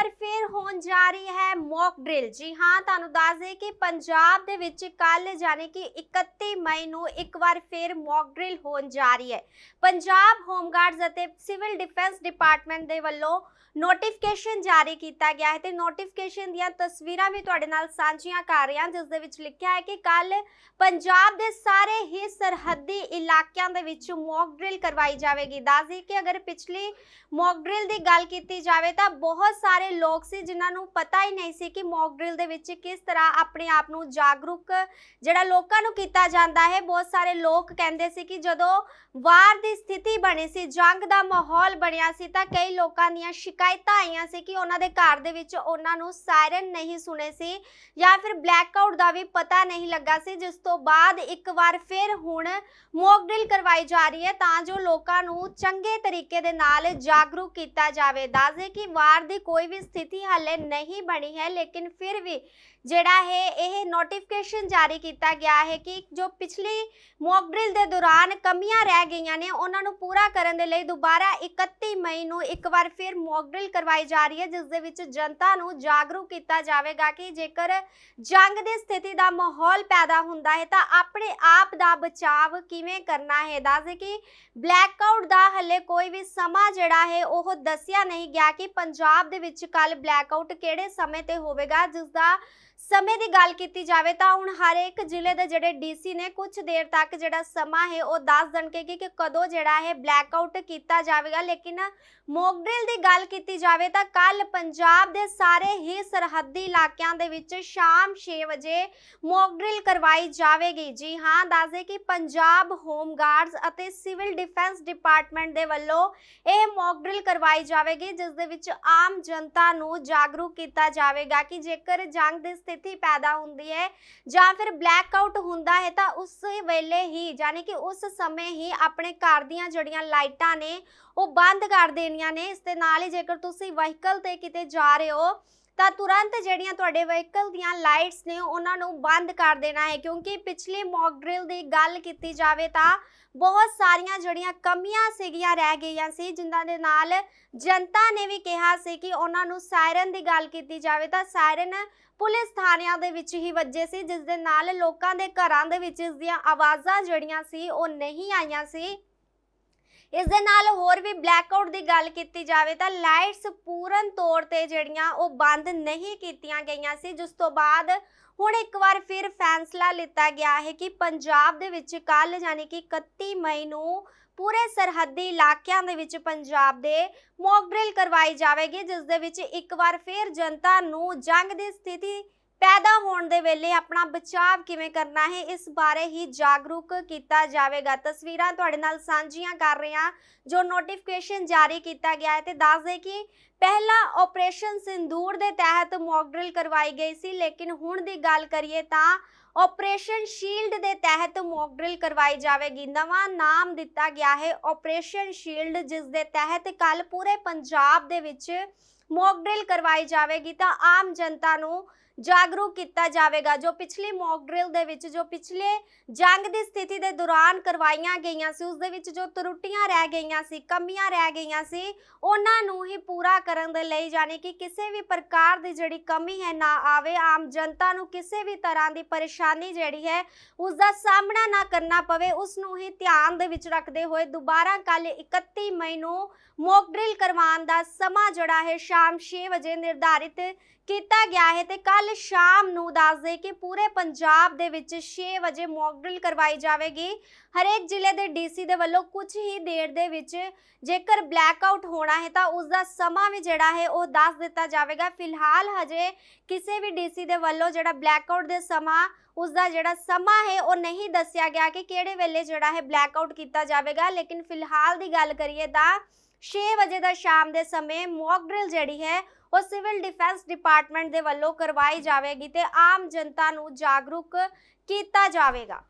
ਵਾਰ ਫੇਰ ਹੋਣ ਜਾ ਰਹੀ ਹੈ ਮੌਕ ਡਰਿਲ ਜੀ ਹਾਂ, ਤੁਹਾਨੂੰ ਦੱਸ ਦੇ ਕਿ ਪੰਜਾਬ ਦੇ ਵਿੱਚ ਕੱਲ ਯਾਨੀ ਕਿ 31 ਮਈ ਨੂੰ ਇੱਕ ਵਾਰ ਫੇਰ ਮੌਕ ਡਰਿਲ ਹੋਣ ਜਾ ਰਹੀ ਹੈ। ਪੰਜਾਬ ਹੋਮਗਾਰਡਸ ਅਤੇ ਸਿਵਲ ਡਿਫੈਂਸ ਡਿਪਾਰਟਮੈਂਟ ਦੇ ਵੱਲੋਂ ਨੋਟੀਫਿਕੇਸ਼ਨ ਜਾਰੀ ਕੀਤਾ ਗਿਆ ਹੈ ਤੇ ਨੋਟੀਫਿਕੇਸ਼ਨ ਦੀਆਂ ਤਸਵੀਰਾਂ ਵੀ ਤੁਹਾਡੇ ਨਾਲ ਸਾਂਝੀਆਂ ਕਰ ਰਹੇ ਹਾਂ, ਜਿਸ ਦੇ ਵਿੱਚ ਲਿਖਿਆ ਹੈ ਕਿ ਕੱਲ ਪੰਜਾਬ ਦੇ ਸਾਰੇ ਹੀ ਸਰਹੱਦੀ ਇਲਾਕਿਆਂ ਦੇ ਵਿੱਚ ਮੌਕ ਡਰਿਲ ਕਰਵਾਈ ਜਾਵੇਗੀ। ਦੱਸਦੀ ਕਿ ਅਗਰ ਪਿਛਲੀ ਮੌਕ ਡਰਿਲ ਦੀ ਗੱਲ ਕੀਤੀ ਜਾਵੇ ਤਾਂ ਬਹੁਤ ਸਾਰੇ ਲੋਕ ਸੀ ਜਿਨ੍ਹਾਂ ਨੂੰ ਪਤਾ ਹੀ ਨਹੀਂ ਸੀ ਕਿ ਮੌਕ ਡਰਿਲ ਦੇ ਵਿੱਚ ਕਿਸ ਤਰ੍ਹਾਂ ਆਪਣੇ ਆਪ ਨੂੰ ਜਾਗਰੂਕ, ਜਿਹੜਾ ਲੋਕਾਂ ਨੂੰ ਕੀਤਾ ਜਾਂਦਾ ਹੈ, ਬਹੁਤ ਸਾਰੇ ਲੋਕ ਕਹਿੰਦੇ ਸੀ ਕਿ ਜਦੋਂ ਵਾਰ ਦੀ ਸਥਿਤੀ ਬਣੀ ਸੀ, ਜੰਗ ਦਾ ਮਾਹੌਲ ਬਣਿਆ ਸੀ, ਤਾਂ ਕਈ ਲੋਕਾਂ ਦੀਆਂ ਸ਼ਿਕਾਇਤਾਂ ਆਈਆਂ ਸੀ ਕਿ ਉਹਨਾਂ ਦੇ ਘਰ ਦੇ ਵਿੱਚ ਉਹਨਾਂ ਨੂੰ ਸਾਇਰਨ ਨਹੀਂ ਸੁਣੇ ਸੀ ਜਾਂ ਫਿਰ ਬਲੈਕਆਊਟ ਦਾ ਵੀ ਪਤਾ ਨਹੀਂ ਲੱਗਾ ਸੀ, ਜਿਸ ਤੋਂ ਬਾਅਦ ਇੱਕ ਵਾਰ ਫਿਰ ਹੁਣ ਮੌਕ ਡਰਿਲ ਕਰਵਾਈ ਜਾ ਰਹੀ ਹੈ, ਤਾਂ ਜੋ ਲੋਕਾਂ ਨੂੰ ਚੰਗੇ ਤਰੀਕੇ ਦੇ ਨਾਲ ਜਾਗਰੂਕ ਕੀਤਾ ਜਾਵੇ। ਦੱਸਦੇ ਕਿ ਵਾਰ ਦੀ ਕੋਈ ਵੀ ਸਥਿਤੀ ਹਾਲੇ ਨਹੀਂ ਬਣੀ ਹੈ ਲੇਕਿਨ ਫਿਰ ਵੀ ਜਿਹੜਾ ਹੈ ਇਹ ਨੋਟੀਫਿਕੇਸ਼ਨ ਜਾਰੀ ਕੀਤਾ ਗਿਆ ਹੈ ਕਿ ਜੋ ਪਿਛਲੀ ਮੌਕ ਡਰਿਲ ਦੇ ਦੌਰਾਨ ਕਮੀਆਂ ਰਹਿ ਗਈਆਂ ਨੇ, ਉਹਨਾਂ ਨੂੰ ਪੂਰਾ ਕਰਨ ਦੇ ਲਈ ਦੁਬਾਰਾ 31 ਮਈ ਨੂੰ ਇੱਕ ਵਾਰ ਫਿਰ ਮੌਕ ਡਰਿਲ ਕਰਵਾਈ ਜਾ ਰਹੀ ਹੈ, ਜਿਸ ਦੇ ਵਿੱਚ ਜਨਤਾ ਨੂੰ ਜਾਗਰੂਕ ਕੀਤਾ ਜਾਵੇਗਾ ਕਿ ਜੇਕਰ ਜੰਗ ਦੀ ਸਥਿਤੀ ਦਾ ਮਾਹੌਲ ਪੈਦਾ ਹੁੰਦਾ ਹੈ, ਤਾਂ ਆਪਣੇ ਆਪ ਦਾ ਬਚਾਵ ਕਿਵੇਂ ਕਰਨਾ ਹੈ? ਦੱਸਦੇ ਕਿ ਬਲੈਕਆਊਟ ਦਾ ਹਲੇ ਕੋਈ ਵੀ ਸਮਾਂ ਜਿਹੜਾ ਹੈ, ਉਹ ਦੱਸਿਆ ਨਹੀਂ ਗਿਆ ਕਿ ਪੰਜਾਬ ਦੇ ਵਿੱਚ ਕੱਲ ਬਲੈਕਆਊਟ ਕਿਹੜੇ ਸਮੇਂ ਤੇ ਹੋਵੇਗਾ, ਜਿਸ ਦਾ ਸਮੇਂ ਦੀ ਗੱਲ ਕੀਤੀ ਜਾਵੇ ਤਾਂ ਹੁਣ ਹਰ ਇੱਕ ਜ਼ਿਲ੍ਹੇ ਦੇ ਜਿਹੜੇ ਡੀਸੀ ਨੇ ਕੁਝ ਦੇਰ ਤੱਕ ਜਿਹੜਾ ਸਮਾਂ ਹੈ ਉਹ ਦੱਸ ਦੇਣਗੇ ਕਿ ਕਦੋਂ ਜਿਹੜਾ ਹੈ ਬਲੈਕਆਊਟ ਕੀਤਾ ਜਾਵੇਗਾ। ਲੇਕਿਨ ਮੌਕ ਦੀ ਗੱਲ ਕੀਤੀ ਜਾਵੇ ਤਾਂ ਕੱਲ ਪੰਜਾਬ ਦੇ ਸਾਰੇ ਹੀ ਸਰਹੱਦੀ ਇਲਾਕਿਆਂ ਦੇ ਵਿੱਚ ਸ਼ਾਮ 6 ਵਜੇ ਮੌਕ ਡਰਿਲ ਕਰਵਾਈ ਜਾਵੇਗੀ। ਜੀ ਹਾਂ, ਦੱਸਦੇ ਕਿ Punjab home guards and civil defence department ਦੇ ਵੱਲੋਂ ਇਹ ਮੌਕ ਡਰਿਲ ਕਰਵਾਈ ਜਾਵੇਗੀ, ਜਿਸ ਦੇ ਵਿੱਚ ਆਮ ਜਨਤਾ ਨੂੰ ਜਾਗਰੂਕ ਕੀਤਾ ਜਾਵੇਗਾ ਕਿ ਜੇਕਰ ਜੰਗ ਦੇ ਸਥਿਤੀ ਪੈਦਾ ਹੁੰਦੀ ਹੈ ਜਾਂ ਫਿਰ ਬਲੈਕਆਊਟ ਹੁੰਦਾ ਹੈ ਤਾਂ ਉਸ ਵੇਲੇ ਹੀ ਯਾਨੀ ਕਿ ਉਸ ਸਮੇਂ ਹੀ ਆਪਣੇ ਘਰ ਦੀਆਂ ਜਿਹੜੀਆਂ ਲਾਈਟਾਂ ਨੇ ਉਹ ਬੰਦ ਕਰ ਦੇਣੀਆਂ ਨੇ। ਇਸ ਦੇ ਨਾਲ ਹੀ ਜੇਕਰ ਤੁਸੀਂ ਵਹੀਕਲ ਤੇ ਕਿਤੇ ਜਾ ਰਹੇ ਹੋ ਤਾਂ ਤੁਰੰਤ ਜਿਹੜੀਆਂ ਤੁਹਾਡੇ ਵਹੀਕਲ ਦੀਆਂ ਲਾਈਟਸ ਨੇ ਉਹਨਾਂ ਨੂੰ ਬੰਦ ਕਰ ਦੇਣਾ ਹੈ, ਕਿਉਂਕਿ ਪਿਛਲੀ ਮੌਕ ਡਰਿਲ ਦੀ ਗੱਲ ਕੀਤੀ ਜਾਵੇ ਤਾਂ ਬਹੁਤ ਸਾਰੀਆਂ ਜਿਹੜੀਆਂ ਕਮੀਆਂ ਸੀਗੀਆਂ ਰਹਿ ਗਈਆਂ ਸੀ, ਜਿਨ੍ਹਾਂ ਦੇ ਨਾਲ ਜਨਤਾ ਨੇ ਵੀ ਕਿਹਾ ਸੀ ਕਿ ਉਹਨਾਂ ਨੂੰ ਸਾਇਰਨ ਦੀ ਗੱਲ ਕੀਤੀ ਜਾਵੇ ਤਾਂ ਸਾਇਰਨ ਪੁਲਿਸ ਥਾਣਿਆਂ ਦੇ ਵਿੱਚ ਹੀ ਵੱਜੇ ਸੀ, ਜਿਸ ਦੇ ਨਾਲ ਲੋਕਾਂ ਦੇ ਘਰਾਂ ਦੇ ਵਿੱਚ ਇਸ ਦੀਆਂ ਆਵਾਜ਼ਾਂ ਜਿਹੜੀਆਂ ਸੀ ਉਹ ਨਹੀਂ ਆਈਆਂ ਸੀ। ਇਸ ਦੇ ਨਾਲ ਹੋਰ ਵੀ ਬਲੈਕਆਊਟ ਦੀ ਗੱਲ ਕੀਤੀ ਜਾਵੇ ਤਾਂ ਲਾਈਟਸ ਪੂਰਨ ਤੌਰ ਤੇ ਜਿਹੜੀਆਂ ਉਹ ਬੰਦ ਨਹੀਂ ਕੀਤੀਆਂ ਗਈਆਂ ਸੀ, ਜਿਸ ਤੋਂ ਬਾਅਦ ਹੁਣ ਇੱਕ ਵਾਰ ਫਿਰ ਫੈਸਲਾ ਲਿੱਤਾ ਗਿਆ ਹੈ ਕਿ ਪੰਜਾਬ ਦੇ ਵਿੱਚ ਕੱਲ ਯਾਨੀ ਕਿ 31 ਮਈ ਨੂੰ ਪੂਰੇ ਸਰਹੱਦੀ ਇਲਾਕਿਆਂ ਦੇ ਵਿੱਚ ਪੰਜਾਬ ਦੇ ਮੌਕ ਡਰਿਲ ਕਰਵਾਈ ਜਾਵੇਗੀ, ਜਿਸ ਦੇ ਵਿੱਚ ਇੱਕ ਵਾਰ ਫਿਰ ਜਨਤਾ ਨੂੰ ਜੰਗ ਦੀ ਸਥਿਤੀ ਪੈਦਾ ਹੋਣ ਦੇ ਵੇਲੇ ਆਪਣਾ ਬਚਾਵ ਕਿਵੇਂ ਕਰਨਾ ਹੈ, ਇਸ ਬਾਰੇ ਹੀ ਜਾਗਰੂਕ ਕੀਤਾ ਜਾਵੇਗਾ। ਤਸਵੀਰਾਂ ਤੁਹਾਡੇ ਨਾਲ ਸਾਂਝੀਆਂ ਕਰ ਰਹੇ ਹਾਂ, ਜੋ ਨੋਟੀਫਿਕੇਸ਼ਨ ਜਾਰੀ ਕੀਤਾ ਗਿਆ ਹੈ ਤੇ ਦੱਸ ਦੇ ਕਿ ਪਹਿਲਾ ਆਪਰੇਸ਼ਨ ਸਿੰਦੂਰ ਦੇ ਤਹਿਤ ਮੌਕ ਡਰਿਲ ਕਰਵਾਈ ਗਈ ਸੀ, ਲੇਕਿਨ ਹੁਣ ਦੀ ਗੱਲ ਕਰੀਏ ਤਾਂ ਆਪਰੇਸ਼ਨ ਸ਼ੀਲਡ ਦੇ ਤਹਿਤ ਮੌਕ ਡਰਿਲ ਕਰਵਾਈ ਜਾਵੇਗੀ। ਨਵਾਂ ਨਾਮ ਦਿੱਤਾ ਗਿਆ ਹੈ ਆਪਰੇਸ਼ਨ ਸ਼ੀਲਡ ਜਿਸ ਦੇ ਤਹਿਤ ਕੱਲ ਪੂਰੇ ਪੰਜਾਬ ਦੇ ਵਿੱਚ ਮੌਕ ਡਰਿਲ ਕਰਵਾਈ ਜਾਵੇਗੀ ਤਾਂ ਆਮ ਜਨਤਾ ਨੂੰ ਜਾਗਰੂਕ ਕੀਤਾ ਜਾਵੇਗਾ ਜੋ ਪਿਛਲੀ ਮੌਕ ਡਰਿਲ ਦੇ ਵਿੱਚ ਜੋ ਪਿਛਲੇ ਜੰਗ ਦੀ ਸਥਿਤੀ ਦੇ ਦੌਰਾਨ ਕਰਵਾਈਆਂ ਗਈਆਂ ਸੀ ਉਸ ਦੇ ਵਿੱਚ ਜੋ ਤਰੁੱਟੀਆਂ ਰਹਿ ਗਈਆਂ ਸੀ ਕਮੀਆਂ ਰਹਿ ਗਈਆਂ ਸੀ ਉਹਨਾਂ ਨੂੰ ਹੀ ਪੂਰਾ ਕਰਨ ਦੇ ਲਈ ਯਾਨੀ ਕਿ ਕਿਸੇ ਵੀ ਪ੍ਰਕਾਰ ਦੀ ਜਿਹੜੀ ਕਮੀ ਹੈ ਨਾ ਆਵੇ ਆਮ ਜਨਤਾ ਨੂੰ ਕਿਸੇ ਵੀ ਤਰ੍ਹਾਂ ਦੀ ਪਰੇਸ਼ਾਨੀ ਜਿਹੜੀ ਹੈ ਉਸ ਦਾ ਸਾਹਮਣਾ ਨਾ ਕਰਨਾ ਪਵੇ ਉਸ ਨੂੰ ਹੀ ਧਿਆਨ ਦੇ ਵਿੱਚ ਰੱਖਦੇ ਹੋਏ ਦੁਬਾਰਾ ਕੱਲ 31 ਮਈ ਨੂੰ ਮੌਕ ਡਰਿਲ ਕਰਵਾਉਣ ਦਾ ਸਮਾਂ ਜਿਹੜਾ ਹੈ ਸ਼ਾਮ 6 ਵਜੇ ਨਿਰਧਾਰਿਤ ਕੀਤਾ ਗਿਆ ਹੈ ਤੇ ਕੱਲ ਸ਼ਾਮ ਨੂੰ ਦੱਸ ਦੇ ਕਿ ਪੂਰੇ ਪੰਜਾਬ ਦੇ ਵਿੱਚ 6 ਵਜੇ ਮੌਕ ਡਰਿਲ ਕਰਵਾਈ ਜਾਵੇਗੀ। ਹਰੇਕ ਜ਼ਿਲ੍ਹੇ ਦੇ ਡੀਸੀ ਦੇ ਵੱਲੋਂ ਕੁਝ ਹੀ ਦੇਰ ਦੇ ਵਿੱਚ ਜੇਕਰ ਬਲੈਕਆਊਟ ਹੋਣਾ ਹੈ ਤਾਂ ਉਸ ਦਾ ਸਮਾਂ ਵੀ ਜਿਹੜਾ ਹੈ ਉਹ ਦੱਸ ਦਿੱਤਾ ਜਾਵੇਗਾ। ਫਿਲਹਾਲ ਹਜੇ ਕਿਸੇ ਵੀ ਡੀਸੀ ਦੇ ਵੱਲੋਂ ਜਿਹੜਾ ਬਲੈਕ ਆਊਟ ਦੇ ਸਮਾਂ, ਉਸ ਦਾ ਜਿਹੜਾ ਸਮਾਂ ਹੈ ਉਹ ਨਹੀਂ ਦੱਸਿਆ ਗਿਆ ਕਿ ਕਿਹੜੇ ਵੇਲੇ ਜਿਹੜਾ ਹੈ ਬਲੈਕ ਆਊਟ ਕੀਤਾ ਜਾਵੇਗਾ। ਲੇਕਿਨ ਫਿਲਹਾਲ ਦੀ ਗੱਲ ਕਰੀਏ ਤਾਂ 6 ਵਜੇ ਦਾ ਸ਼ਾਮ ਦੇ ਸਮੇਂ ਮੌਕ ਡਰਿਲ ਜਿਹੜੀ ਹੈ, ਉਹ ਸਿਵਲ ਡਿਫੈਂਸ ਡਿਪਾਰਟਮੈਂਟ ਦੇ ਵੱਲੋਂ ਕਰਵਾਈ ਜਾਵੇਗੀ ਤੇ ਆਮ ਜਨਤਾ ਨੂੰ ਜਾਗਰੂਕ ਕੀਤਾ ਜਾਵੇਗਾ।